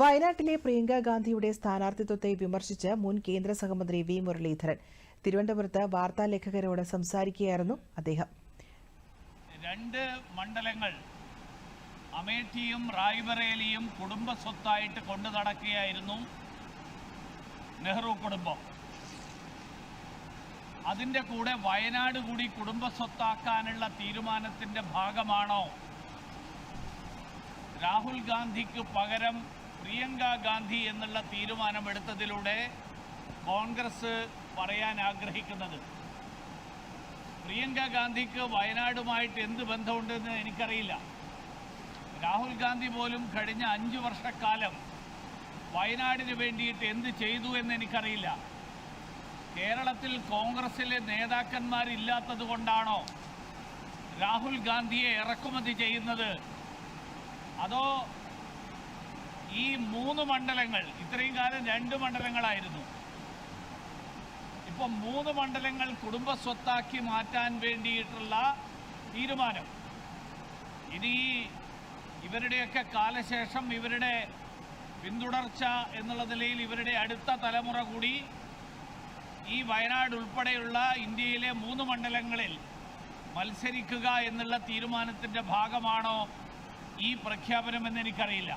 വയനാട്ടിലെ പ്രിയങ്ക ഗാന്ധിയുടെ സ്ഥാനാർത്ഥിത്വത്തെ വിമർശിച്ച് മുൻ കേന്ദ്ര സഹമന്ത്രി വി മുരളീധരൻ. തിരുവനന്തപുരത്ത് വാർത്താലേഖകരോട് സംസാരിക്കുകയായിരുന്നു അദ്ദേഹം. രണ്ട് മണ്ഡലങ്ങൾ അമേഠിയും റായ്ബറേലിയും കുടുംബ സ്വത്തായിട്ട് കൊണ്ടു നടക്കുകയായിരുന്നു നെഹ്റു കുടുംബം. അതിന്റെ കൂടെ വയനാട് കൂടി കുടുംബ സ്വത്താക്കാനുള്ള തീരുമാനത്തിന്റെ ഭാഗമാണോ? രാഹുൽ ഗാന്ധിക്ക് പകരം പ്രിയങ്ക ഗാന്ധി എന്നുള്ള തീരുമാനമെടുത്തതിലൂടെ കോൺഗ്രസ് പറയാൻ ആഗ്രഹിക്കുന്നത്. പ്രിയങ്ക ഗാന്ധിക്ക് വയനാടുമായിട്ട് എന്ത് ബന്ധമുണ്ടെന്ന് എനിക്കറിയില്ല. രാഹുൽ ഗാന്ധി പോലും കഴിഞ്ഞ അഞ്ചു വർഷക്കാലം വയനാടിന് വേണ്ടിയിട്ട് എന്ത് ചെയ്തു എന്ന് എനിക്കറിയില്ല. കേരളത്തിൽ കോൺഗ്രസിലെ നേതാക്കന്മാരില്ലാത്തത് കൊണ്ടാണോ രാഹുൽ ഗാന്ധിയെ ഇറക്കുമതി ചെയ്യുന്നത്? അതോ ഈ മൂന്ന് മണ്ഡലങ്ങൾ ഇത്രയും കാലം രണ്ട് മണ്ഡലങ്ങളായിരുന്നു. ഇപ്പം മൂന്ന് മണ്ഡലങ്ങൾ കുടുംബ സ്വത്താക്കി മാറ്റാൻ വേണ്ടിയിട്ടുള്ള തീരുമാനം. ഇനി ഇവരുടെയൊക്കെ കാലശേഷം ഇവരുടെ പിന്തുടർച്ച എന്നുള്ള നിലയിൽ ഇവരുടെ അടുത്ത തലമുറ കൂടി ഈ വയനാട് ഉൾപ്പെടെയുള്ള ഇന്ത്യയിലെ മൂന്ന് മണ്ഡലങ്ങളിൽ മത്സരിക്കുക എന്നുള്ള തീരുമാനത്തിന്റെ ഭാഗമാണോ ഈ പ്രഖ്യാപനമെന്ന് എനിക്കറിയില്ല.